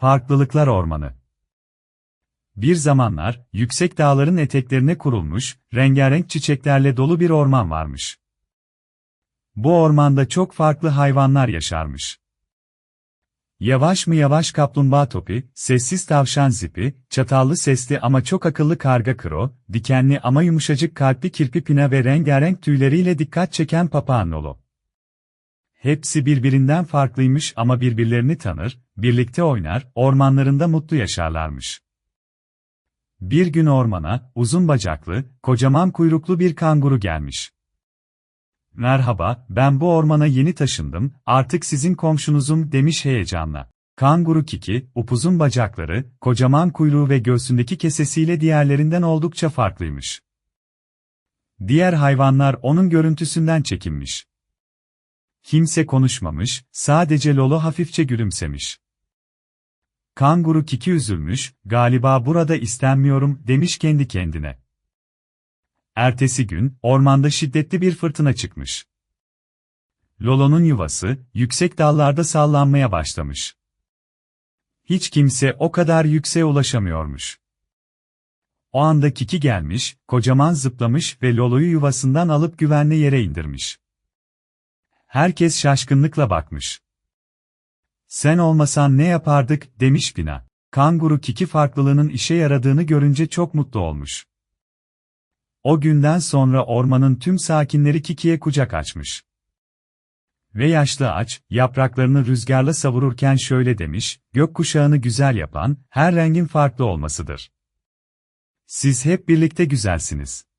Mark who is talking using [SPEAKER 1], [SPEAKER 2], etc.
[SPEAKER 1] Farklılıklar Ormanı Bir zamanlar, yüksek dağların eteklerine kurulmuş, rengarenk çiçeklerle dolu bir orman varmış. Bu ormanda çok farklı hayvanlar yaşarmış. Yavaş mı yavaş kaplumbağa topi, sessiz tavşan zipi, çatallı sesli ama çok akıllı karga kro, dikenli ama yumuşacık kalpli kirpi pina ve rengarenk tüyleriyle dikkat çeken papağan nolo. Hepsi birbirinden farklıymış ama birbirlerini tanır, birlikte oynar, ormanlarında mutlu yaşarlarmış. Bir gün ormana, uzun bacaklı, kocaman kuyruklu bir kanguru gelmiş. Merhaba, ben bu ormana yeni taşındım, artık sizin komşunuzum demiş heyecanla. Kanguru Kiki, upuzun bacakları, kocaman kuyruğu ve göğsündeki kesesiyle diğerlerinden oldukça farklıymış. Diğer hayvanlar onun görüntüsünden çekinmiş. Kimse konuşmamış, sadece Lolo hafifçe gülümsemiş. Kanguru Kiki üzülmüş, galiba burada istenmiyorum demiş kendi kendine. Ertesi gün, ormanda şiddetli bir fırtına çıkmış. Lolo'nun yuvası, yüksek dallarda sallanmaya başlamış. Hiç kimse o kadar yükseğe ulaşamıyormuş. O anda Kiki gelmiş, kocaman zıplamış ve Lolo'yu yuvasından alıp güvenli yere indirmiş. Herkes şaşkınlıkla bakmış. Sen olmasan ne yapardık, demiş Pina. Kanguru Kiki farklılığının işe yaradığını görünce çok mutlu olmuş. O günden sonra ormanın tüm sakinleri Kiki'ye kucak açmış. Ve yaşlı ağaç, yapraklarını rüzgarla savururken şöyle demiş, gökkuşağını güzel yapan, her rengin farklı olmasıdır. Siz hep birlikte güzelsiniz.